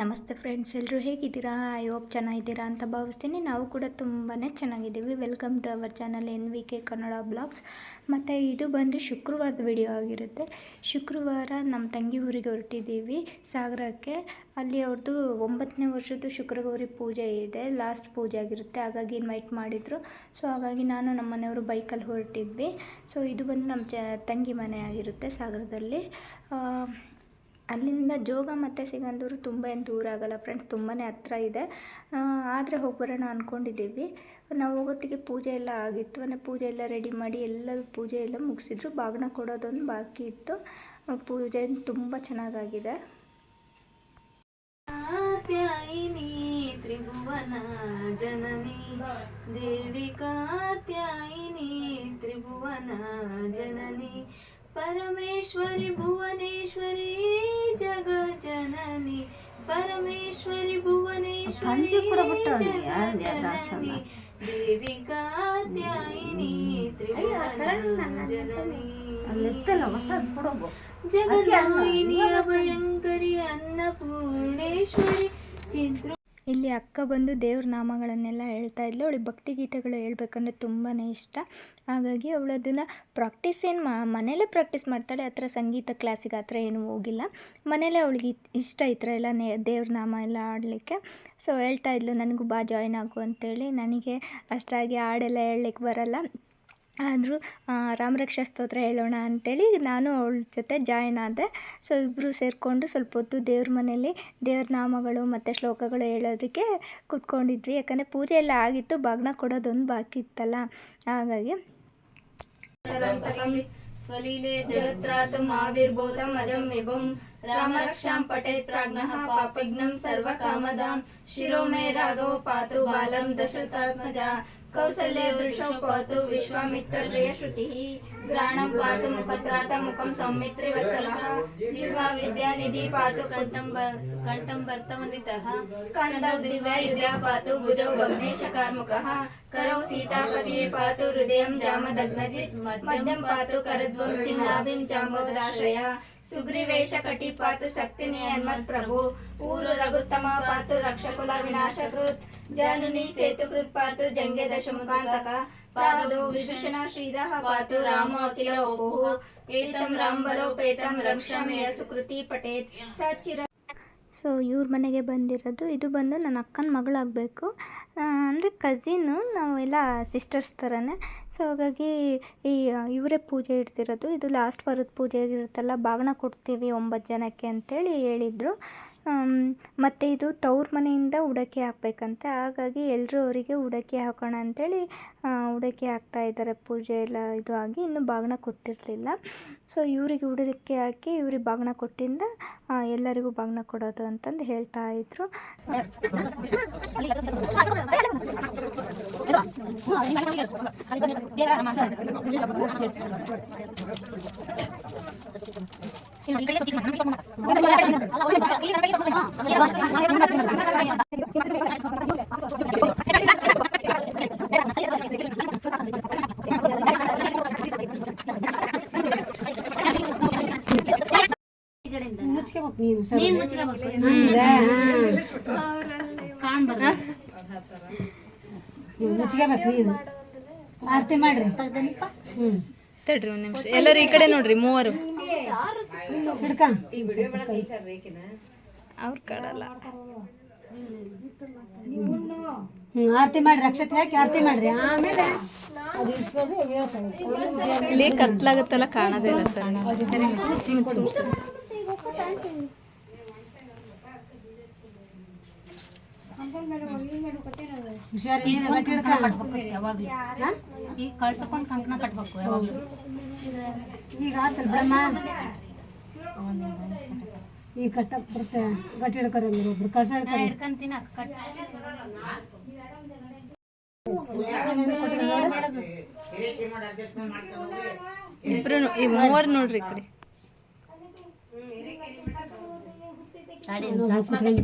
ನಮಸ್ತೆ ಫ್ರೆಂಡ್ಸ್ ಎಲ್ಲರೂ ಹೇಗಿದ್ದೀರಾ? ಐ ಹೋಪ್ ಚೆನ್ನಾಗಿದ್ದೀರಾ ಅಂತ ಭಾವಿಸ್ತೀನಿ. ನಾವು ಕೂಡ ತುಂಬಾ ಚೆನ್ನಾಗಿದ್ದೀವಿ. Welcome to our channel N V K Kannada blogs ಮತ್ತು ಇದು ಬಂದು ಶುಕ್ರವಾರದ ವಿಡಿಯೋ ಆಗಿರುತ್ತೆ. ಶುಕ್ರವಾರ ನಮ್ಮ ತಂಗಿ ಊರಿಗೆ ಹೊರಟಿದ್ದೀವಿ. ಸಾಗರಕ್ಕೆ. ಅಲ್ಲಿ ಅವ್ರದ್ದು ಒಂಬತ್ತನೇ ವರ್ಷದ್ದು ಶುಕ್ರಗೌರಿ ಪೂಜೆ ಇದೆ. ಲಾಸ್ಟ್ ಪೂಜೆ ಆಗಿರುತ್ತೆ. ಹಾಗಾಗಿ ಇನ್ವೈಟ್ ಮಾಡಿದರು. ಸೊ ಹಾಗಾಗಿ ನಾನು ನಮ್ಮ ಮನೆಯವರು ಬೈಕಲ್ಲಿ ಹೊರಟಿದ್ವಿ. ಸೊ ಇದು ಬಂದು ನಮ್ಮ ಚ, ತಂಗಿ ಮನೆ ಆಗಿರುತ್ತೆ ಸಾಗರದಲ್ಲಿ. ಅಲ್ಲಿಂದ ಜೋಗ ಮತ್ತು ಸಿಗಂದೂರು ತುಂಬ ಏನು ದೂರ ಆಗಲ್ಲ ಫ್ರೆಂಡ್ಸ್ ತುಂಬಾ ಹತ್ರ ಇದೆ. ಆದರೆ ಹೋಗಿ ಬರೋಣ ಅಂದ್ಕೊಂಡಿದ್ದೀವಿ ನಾವು ಹೋಗೋತ್ತಿಗೆ ಪೂಜೆ ಎಲ್ಲ ಆಗಿತ್ತು. ಅಂದರೆ ಪೂಜೆ ಎಲ್ಲ ರೆಡಿ ಮಾಡಿ ಎಲ್ಲ ಪೂಜೆ ಎಲ್ಲ ಮುಗಿಸಿದ್ರು. ಬಾಗಿನ ಕೊಡೋದೊಂದು ಬಾಕಿ ಇತ್ತು. ಪೂಜೆ ತುಂಬ ಚೆನ್ನಾಗಾಗಿದೆ. ತ್ರಿಭುವನ ಜನನಿ. ದೇವಿಕಾತ್ಯಾಯಿನಿ ತ್ರಿಭುವನ ಜನನಿ. परमेश्वरि भुवनेश्वरी जगजननी परमेश्वरि भुवनेश्वरी जगजननी देविकात्यायिनी त्रिभुवनजननी जगन्मयिनी अभयङ्करी अन्नपूर्णेश्वरी चिन्त्र ಇಲ್ಲಿ ಅಕ್ಕ ಬಂದು ದೇವ್ರ ನಾಮಗಳನ್ನೆಲ್ಲ ಹೇಳ್ತಾ ಇದ್ಲು. ಅವಳಿಗೆ ಭಕ್ತಿಗೀತೆಗಳು ಹೇಳ್ಬೇಕಂದ್ರೆ ತುಂಬಾ ಇಷ್ಟ. ಹಾಗಾಗಿ ಅವಳು ಅದನ್ನು ಪ್ರಾಕ್ಟೀಸ್ ಏನು ಮಾ ಮನೇಲೇ ಪ್ರಾಕ್ಟೀಸ್ ಮಾಡ್ತಾಳೆ, ಆ ಥರ ಸಂಗೀತ ಕ್ಲಾಸಿಗೆ ಆ ಥರ ಏನೂ ಹೋಗಿಲ್ಲ. ಮನೇಲೆ ಅವಳಿಗೆ ಇಷ್ಟ ಈ ಥರ ಎಲ್ಲ ನೇ, ದೇವ್ರ ನಾಮ ಎಲ್ಲ ಆಡಲಿಕ್ಕೆ. ಸೊ ಹೇಳ್ತಾ ಇದ್ಲು, ನನಗೂ ಬಾ ಜಾಯ್ನ್ ಆಗು ಅಂತೇಳಿ. ನನಗೆ ಅಷ್ಟಾಗಿ ಹಾಡೆಲ್ಲ ಹೇಳಲಿಕ್ಕೆ ಬರಲ್ಲ. ಆದರೂ ರಾಮರಕ್ಷಾ ಸ್ತೋತ್ರ ಹೇಳೋಣ ಅಂತೇಳಿ ನಾನು ಅವಳ ಜೊತೆ ಜಾಯ್ನ್ ಆದೆ. ಸೊ ಇಬ್ಬರು ಸೇರಿಕೊಂಡು ಸ್ವಲ್ಪ ಹೊತ್ತು ದೇವ್ರ ಮನೇಲಿ ದೇವ್ರ ನಾಮಗಳು ಮತ್ತು ಶ್ಲೋಕಗಳು ಹೇಳೋದಕ್ಕೆ ಕೂತ್ಕೊಂಡಿದ್ವಿ. ಯಾಕಂದರೆ ಪೂಜೆ ಎಲ್ಲ ಆಗಿತ್ತು ಬಾಗ್ನ ಕೊಡೋದೊಂದು ಬಾಕಿ ಇತ್ತಲ್ಲ. ಹಾಗಾಗಿ स्वलीले जगत्रात् महावीर्बोधमजं विभुं रामरक्षां पठेत् प्राज्ञः पापघ्नं सर्वकामदां। शिरो मे राघव पातु बालं दशरथात्मजा। कौसल्ये वृषौ पातु विश्वामित्रप्रियश्रुतिः। घ्राणं पातु मुखत्रात मुखं सौमित्रिवत्सलः। विद्यानिधि पातु कण्ठम्बर कण्ठम्बर्तवन्दितः स्कन्दौ दिवयुधा पातु भुजौ भग्नेशकार्मुकः पातु पातु सुग्रीवेश शक्ति शक्तिनि हन्मत्प्रभु रघुत्तम पातु रक्षकुला विनाशकृत ಜಾನುನಿ ಸೇತು ಕೃತ್ಪಾತು ಜಂಗೆ ದಶಮುಖಾಂತಕ. ಪಾದದು ವಿಶೇಷಣ ಶ್ರೀದಃ ಪಾತು ರಾಮ ಅಖಿಲ ಓಹು ಏತಂ ರಾಂಬಲೋಪೇತಂ ರಕ್ಷಾಮೆಯ ಸುಕೃತಿ ಪಟೇತ್. ಸಚಿರ ಸೊ, ಇವ್ರ ಮನೆಗೆ ಬಂದಿರೋದು. ಇದು ಬಂದು ನನ್ನ ಅಕ್ಕನ ಮಗಳಾಗಬೇಕು. ಅಂದರೆ ಕಝಿನ್ನು ನಾವೆಲ್ಲ ಸಿಸ್ಟರ್ಸ್ ಥರನೇ ಸೊ ಹಾಗಾಗಿ ಈ, ಇವರೇ ಪೂಜೆ ಇಡ್ತಿರೋದು. ಇದು ಲಾಸ್ಟ್ ವಾರದ ಪೂಜೆ ಆಗಿರುತ್ತಲ್ಲ ಬಾಗಿಣ ಕೊಡ್ತೀವಿ ಒಂಬತ್ತು ಜನಕ್ಕೆ ಅಂತೇಳಿ ಹೇಳಿದರು. ಮತ್ತು ಇದು ತವ್ರ ಮನೆಯಿಂದ ಉಡಕ್ಕೆ ಹಾಕ್ಬೇಕಂತೆ. ಹಾಗಾಗಿ ಎಲ್ಲರೂ ಅವರಿಗೆ ಉಡಕ್ಕೆ ಹಾಕೋಣ ಅಂಥೇಳಿ ಉಡಕ್ಕೆ ಹಾಕ್ತಾ ಇದ್ದಾರೆ. ಪೂಜೆ ಎಲ್ಲ ಇದು ಆಗಿ ಇನ್ನೂ ಬಾಗಿನ ಕೊಟ್ಟಿರಲಿಲ್ಲ. ಸೊ ಇವರಿಗೆ ಉಡಕ್ಕೆ ಹಾಕಿ ಇವ್ರಿಗೆ ಬಾಗಿನ ಕೊಟ್ಟಿಂದ ಎಲ್ಲರಿಗೂ ಬಾಗಿನ ಕೊಡೋದು ಅಂತಂದು ಹೇಳ್ತಾ ಇದ್ರು. ಮುಚ್ಕೋಬೇಕು ನೀನು ಆರತಿ ಮಾಡ್ರಿ. ಹ್ಮ್ ತಡ್ರಿ ಒಂದ್ ನಿಮಿಷ. ಎಲ್ಲರೂ ಈ ಕಡೆ ನೋಡ್ರಿ ಮೂವರು. ಹಿಡ್ಕ. ಅವ್ರು ಕಡಲ್ಲ. ಆರತಿ ಮಾಡ್ರಿ ಅಕ್ಷತೆ ಹಾಕಿ ಆರತಿ ಮಾಡ್ರಿ. ಆಮೇಲೆ ಇಲ್ಲಿ ಕತ್ಲಾಗತ್ತಲ್ಲ ಕಾಣೋದೇ ಇಲ್ಲ ಸರ್. ಈಗ ಕಳ್ಸಕೊಂಡ್ ಕಂಕಣ ಕಟ್ಬೇಕು ಯಾವಾಗ್ಲೂ. ಈಗ ಆತಲ್ ಬಿಡಮ್ಮ ಈಗ ಕಟ್ಟಕ್ಕೆ ಬರುತ್ತೆ. ಗಟ್ಟಿ ಹಿಡ್ಕೊರಿ ಅಂದ್ರೆ ಒಬ್ರು. ಕಳ್ಸ ಹಿಡ್ಕಂತೀನಿ ಇಬ್ರು ಈ ಮೂವರು ನೋಡ್ರಿ ಈ ಕಡೆ.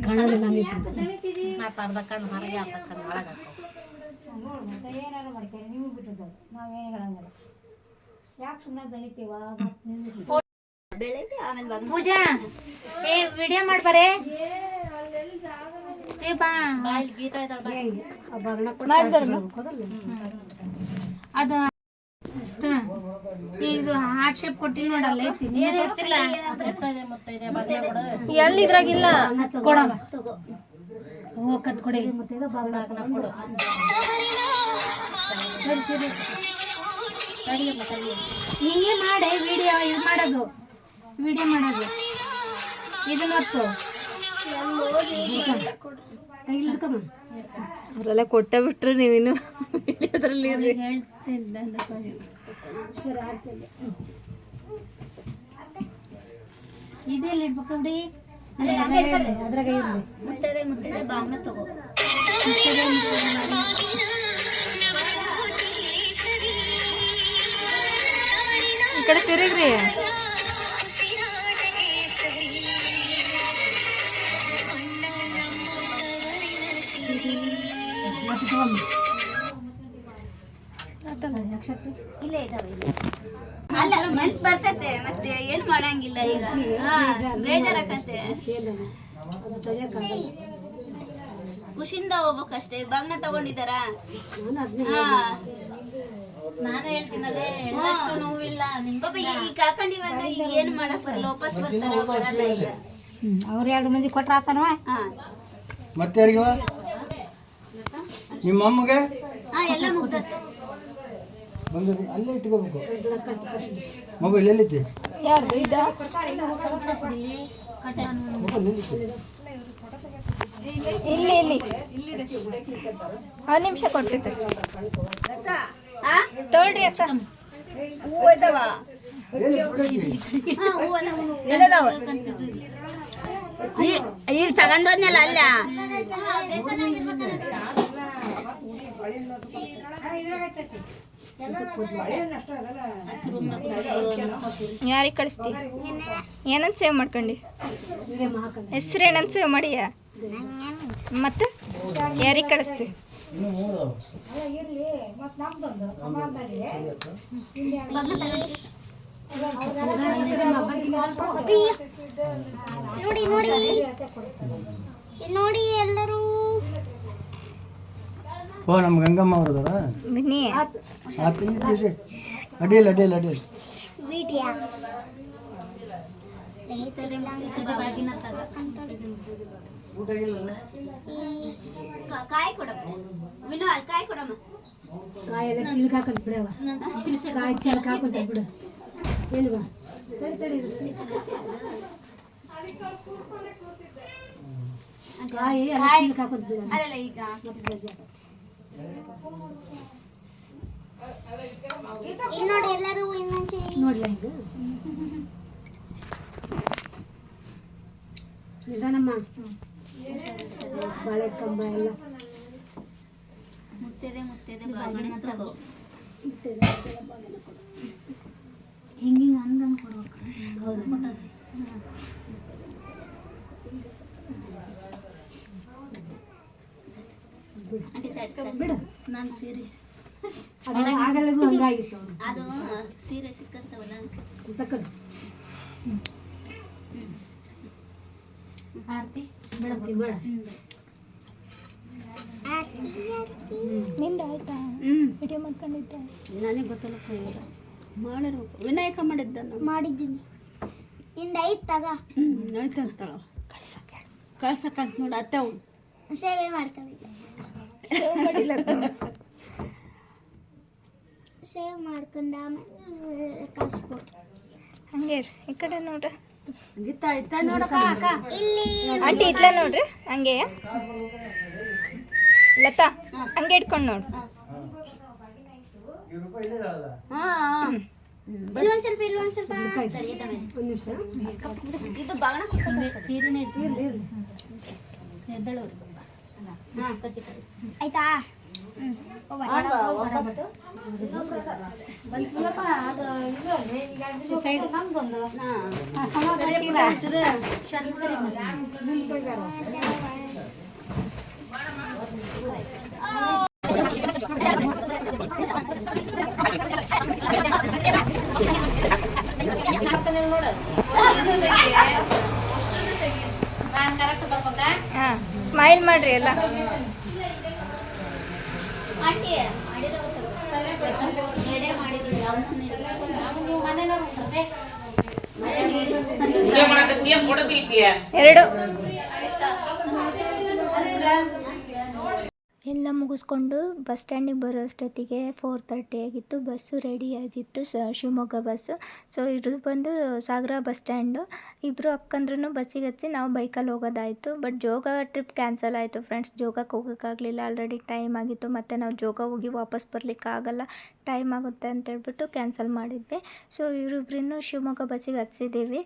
ಕಾಣೋದಿಲ್ಲ ನೀನು ಮತ್ತ ಅರ್ಧ ಕಣ್ಣು ಹೊರಗೆ ಅರ್ಧ ಕಣ್ಣು ಒಳಗೆ ಪೂಜಾ ಏ ವಿಡಿಯೋ ಮಾಡ್ಬಾರೆ ಏ ಬಾ. ಬಾಯಲ್ಲಿ ಗೀತಾ ಇದ್ದಾಳೆ ಬಾ. ಆ ಬಾಗಣ ಅದು. ಇದು ಹಾರ್ಟ್ ಶೇಪ್ ಕೊಟ್ಟಿನಿ ನೋಡಲ್ಲ. ತೋರ್ಸಿಲ್ಲ? ಎಲ್ಲಿ ಇದ್ರಾಗಿಲ್ಲ ಕೊಡವ ಹೋಗತ್ ಕೊಡಿ. ಸರಿ ಸರಿ ಹಿಂಗೆ ಮಾಡಿ ವಿಡಿಯೋ ಇದು ಮಾಡೋದು. ವಿಡಿಯೋ ಮಾಡೋದು ಇದು ಮತ್ತು ಅವರೆಲ್ಲ ಕೊಟ್ಟ ಬಿಟ್ರು ನೀವಿನ್ನು ಅದ್ರಲ್ಲಿ ಹೇಳ್ತಿದ್ದ ಇದೆಲ್ಲಿ ಇಡ್ಬೇಕು ಬಿಡಿ ಅದ್ರಾಗ ಇರ್ಲಿ ಮುತ್ತದೆ ಮುತ್ತದೆ ಬಾಂಗ್ನ ತಗೋ ಈ ಕಡೆ ತಿರುಗ್ರಿ ಇಲ್ಲೇ ಇದಾವೆ ಇಲ್ಲೇ. ಅಲ್ಲ ಮನ್ಸ್ ಬರ್ತತೆ ಮತ್ತೆ ಏನು ಮಾಡಂಗಿಲ್ಲ ಈಗ? ತೊಳೆಯಕ್ಕಾಗಲ್ಲ ಖುಷಿಯಿಂದ ಹೋಗ್ಬೇಕಷ್ಟೇ. ಬಾಗ್ನ ತಗೊಂಡಿದಾರ ನಾನು ಅದನ್ನ ಹಾ. ನಾನು ಹೇಳ್ತೀನಲ್ಲೇ ಅಷ್ಟು ನೋವಿಲ್ಲ ನಿಮ್ ಪಾಪ ಈ ಈ ಕಳ್ಕೊಂಡಿವಂದ್ರೆ ಈಗ ಏನ್ ಮಾಡಕ್ ಬರಲ್ಲ ವಾಪಸ್ ಬರ್ತಾರ ಬರಲ್ಲ ಈಗ? ಅವ್ರು ಎರಡು ಮಂದಿ ಕೊಟ್ರ ಆತನವ? ಹಾ. ಮತ್ತೆ ನಿಮ್ಮ ಅಮ್ಮಗೆ? ಹಾ ಎಲ್ಲ ಮುಗ್ದತ್ತೆ ಬಂದರಿ ಅಲ್ಲೇ ಇಟ್ಕೋಬೇಕು. ಮೊಬೈಲ್ ಎಲ್ಲಿದ್ದೆ ಇಲ್ಲಿ ಇಲ್ಲಿ. ಹತ್ತು ನಿಮಿಷ ಕೊಟ್ಟಿತ್ತು ತೊಳ್ರಿ ಅಕ್ಕ. ಹೂವು ಇದಾವ ಇಲ್ಲಿ ತಗೊಂಡೋದ್ನಲ್ಲ ಅಲ್ಲ? ಯಾರಿಗೆ ಕಳಿಸ್ತಿ ಏನಂತ ಸೇವ್ ಮಾಡ್ಕೊಂಡಿ? ಹೆಸ್ರು ಏನಂತ ಸೇವ್ ಮಾಡಿಯ? ಮತ್ತೆ? ಯಾರಿಗೆ ಕಳಿಸ್ತಿ? ಇನ್ನೂ ಮೂರು ನೋಡಿ ನೋಡಿ. ಇಲ್ಲಿ ನೋಡಿ ಎಲ್ಲರೂ. ಓ ನಮ್ಮ ಗಂಗಮ್ಮ ಅವ್ರದಾರ? ಬನ್ನಿ. ಅಡ್ಡಿಲ್ಲ ಅಡ್ಡಿಲ್ಲ ವಿಡಿಯೋ ಕಾಯಿ ಕೊಡಪ್ಪ ವಿನೋ ಕಾಯಿ ಕೊಡಮ್ಮ. ಕಾಯೆಲ್ಲ ಚಿಲ್ಕ ಹಾಕಂತ ಬಿಡವ ಕಾಯಿ ಚಿಲ್ಕ ಹಾಕಂತ ಬಿಡು. ಎಲ್ಲಿ ಬಾ. ತಡಿ ತಡಿ ಇದು. ಕಾಯಿ ಚಿಲ್ಕ ಬಿಡ. ಅಲ್ಲಲ್ಲ ಈಗ. ನೋಡಿ ಎಲ್ಲರೂ ನೋಡ್ಲ ಈಗ ನಿಧಾನಮ್ಮ. ಬಾಳೆ ಕಂಬ ಎಲ್ಲ. ಮುತ್ತದೆ ಮುತ್ತದೆ ಬಾಗಿನ ತಗೋ. ಹಿಂಗೆ ಹಂಗಂಗ್ ಕೊಡ್ಬೇಕು. ಬಿಡು. ನಾನು ಸೀರೆ. ಅದು ಹಂಗಾಗಿತ್ತು. ಸೀರೆ ಸಿಕ್ಕಂತವಲ್ಲ ಆರ್ತಿ ಬೆಳಗ್ಗೆ ಮಾಡ ನಿಂದ ಆಯ್ತಾ? ವಿಡಿಯೋ ಮಾಡ್ಕೊಂಡಿದ್ದೆ. ನನಗೆ ಗೊತ್ತಲ್ಲ ಮಾಡಿರು ವಿನಾಯಕ ಮಾಡಿದ್ದ ಮಾಡಿದ್ದೀನಿ. ನಿಂದ ಐತ್ ತಗ ಆಯ್ತು ಅಂತಾಳ. ಕಳ್ಸಕ್ಕಂತ ನೋಡ ಅತ್ತೆ ಸೇವೆ ಮಾಡ್ಕೊಂಡಿದ್ದೆ. ಸೇವ್ ಮಾಡ್ಕೊಂಡ ಆಮೇಲೆ ಕಳ್ಸ್ಕೊಟ್ಟು ಹಂಗೆ ಇರ್ರಿ. ಈ ಕಡೆ ನೋಡ್ರಿ ಗೀತಾ ಇತ್ತ ನೋಡಪ್ಪ ಅಕ್ಕ. ಇಲ್ಲಿ. ಆಂಟಿ ಇಟ್ಲ ನೋಡ್ರಿ ಹಂಗೆ. ಲತಾ ಹಂಗೆ ಇಟ್ಕೊಂಡು ನೋಡು. ಇಲ್ಲೊಂದ್ ಸ್ವಲ್ಪ ಇಲ್ಲೊಂದ್ ಸ್ವಲ್ಪ. ಇದು ಬಾಗಣ ಸೀರೆ ಎದ್ದಳವ್ರು ಆಯ್ತಾ? ಸೈಡ್ ಕರೆಕ್ಟ್ ಹಾಂ. ಸ್ಮೈಲ್ ಮಾಡ್ರಿ ಎಲ್ಲ. ಎರಡು. ಎಲ್ಲ ಮುಗಿಸ್ಕೊಂಡು ಬಸ್ ಸ್ಟ್ಯಾಂಡಿಗೆ ಬರೋ ಅಷ್ಟೊತ್ತಿಗೆ ಫೋರ್ ತರ್ಟಿ ಆಗಿತ್ತು. ಬಸ್ಸು ರೆಡಿಯಾಗಿತ್ತು ಸ, ಶಿವಮೊಗ್ಗ ಬಸ್ಸು. ಸೊ ಇದು ಬಂದು ಸಾಗರ ಬಸ್ ಸ್ಟ್ಯಾಂಡು. ಇಬ್ಬರು ಅಕ್ಕಂದ್ರೂ ಬಸ್ಸಿಗೆ ಹತ್ತಿ ನಾವು ಬೈಕಲ್ಲಿ ಹೋಗೋದಾಯಿತು. ಬಟ್ ಜೋಗ ಟ್ರಿಪ್ ಕ್ಯಾನ್ಸಲ್ ಆಯಿತು ಫ್ರೆಂಡ್ಸ್ ಜೋಗಕ್ಕೆ ಹೋಗೋಕ್ಕಾಗಲಿಲ್ಲ ಆಲ್ರೆಡಿ ಟೈಮ್ ಆಗಿತ್ತು. ಮತ್ತು ನಾವು ಜೋಗ ಹೋಗಿ ವಾಪಸ್ ಬರಲಿಕ್ಕೆ ಆಗಲ್ಲ. ಟೈಮ್ ಆಗುತ್ತೆ ಅಂತ ಹೇಳ್ಬಿಟ್ಟು ಕ್ಯಾನ್ಸಲ್ ಮಾಡಿದ್ವಿ. ಸೊ ಇವರಿಬ್ರನ್ನು ಶಿವಮೊಗ್ಗ ಬಸ್ಸಿಗೆ ಹತ್ಸಿದ್ದೀವಿ.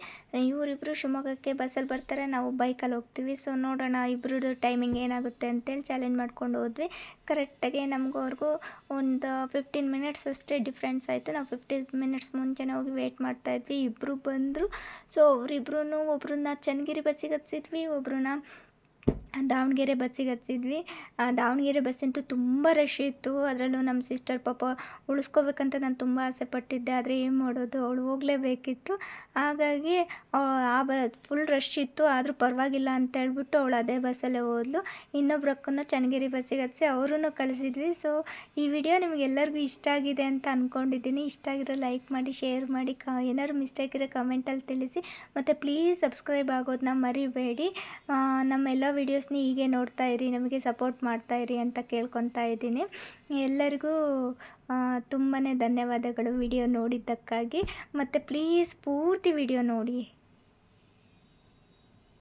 ಇವರಿಬ್ಬರು ಶಿವಮೊಗ್ಗಕ್ಕೆ ಬಸ್ಸಲ್ಲಿ ಬರ್ತಾರೆ. ನಾವು ಬೈಕಲ್ಲಿ ಹೋಗ್ತೀವಿ. ಸೊ ನೋಡೋಣ ಇಬ್ಬರದ್ದು ಟೈಮಿಂಗ್ ಏನಾಗುತ್ತೆ ಅಂತೇಳಿ ಚಾಲೆಂಜ್ ಮಾಡ್ಕೊಂಡು ಹೋದ್ವಿ. ಕರೆಕ್ಟಾಗಿ ನಮಗೂ ಅವ್ರಿಗೂ ಒಂದು ಫಿಫ್ಟೀನ್ ಮಿನಿಟ್ಸ್ ಅಷ್ಟೇ ಡಿಫ್ರೆನ್ಸ್ ಆಯಿತು. ನಾವು ಫಿಫ್ಟೀನ್ ಮಿನಿಟ್ಸ್ ಮುಂಚೆನೇ ಹೋಗಿ ವೇಟ್ ಮಾಡ್ತಾಯಿದ್ವಿ ಇಬ್ಬರು ಬಂದರು. ಸೊ ಅವರಿಬ್ರು ಒಬ್ರನ್ನ ಚನ್ನಗಿರಿ ಬಸ್ಸಿಗೆ ಹತ್ಸಿದ್ವಿ, ಒಬ್ರನ್ನ ದಾವಣಗೆರೆ ಬಸ್ಸಿಗೆ ಹತ್ತಿದ್ವಿ ದಾವಣಗೆರೆ ಬಸ್ಸಂತೂ ತುಂಬ ರಶ್ ಇತ್ತು. ಅದರಲ್ಲೂ ನಮ್ಮ ಸಿಸ್ಟರ್ ಪಾಪ ಉಳಿಸ್ಕೋಬೇಕಂತ ನಾನು ತುಂಬ ಆಸೆ ಪಟ್ಟಿದ್ದೆ. ಆದರೆ ಏನು ಮಾಡೋದು? ಅವಳು ಹೋಗಲೇಬೇಕಿತ್ತು. ಹಾಗಾಗಿ, ಆ ಬ ಫುಲ್ ರಶ್ ಇತ್ತು. ಆದರೂ ಪರವಾಗಿಲ್ಲ ಅಂತ ಹೇಳ್ಬಿಟ್ಟು ಅವಳು ಅದೇ ಬಸ್ಸಲ್ಲೇ ಹೋದ್ಲು. ಇನ್ನೊಬ್ರು ಅಕ್ಕನ ಚನ್ನಗಿರಿ ಬಸ್ಸಿಗೆ ಹತ್ತಿಸಿ ಅವರೂ ಕಳಿಸಿದ್ವಿ. ಸೊ ಈ ವಿಡಿಯೋ ನಿಮಗೆಲ್ಲರಿಗೂ ಇಷ್ಟ ಆಗಿದೆ ಅಂತ ಅಂದ್ಕೊಂಡಿದ್ದೀನಿ ಇಷ್ಟ ಆಗಿರೋ ಲೈಕ್ ಮಾಡಿ ಶೇರ್ ಮಾಡಿ, ಕ, ಏನಾದ್ರು ಮಿಸ್ಟೇಕ್ ಇರೋ ಕಮೆಂಟಲ್ಲಿ ತಿಳಿಸಿ. ಮತ್ತು ಪ್ಲೀಸ್ ಸಬ್ಸ್ಕ್ರೈಬ್ ಆಗೋದನ್ನ ಮರಿಬೇಡಿ. ನಮ್ಮೆಲ್ಲ ನಮ್ಮ ಎಲ್ಲ ವೀಡಿಯೋಸ್ನ ಹೀಗೆ ನೋಡ್ತಾ ಇರಿ, ನಮಗೆ ಸಪೋರ್ಟ್ ಮಾಡ್ತಾ ಇರಿ ಅಂತ ಕೇಳ್ಕೊತಾ ಇದ್ದೀನಿ. ಎಲ್ಲರಿಗೂ ತುಂಬಾ ಧನ್ಯವಾದಗಳು ವಿಡಿಯೋ ನೋಡಿದ್ದಕ್ಕಾಗಿ. ಮತ್ತು ಪ್ಲೀಸ್ ಪೂರ್ತಿ ವಿಡಿಯೋ ನೋಡಿ.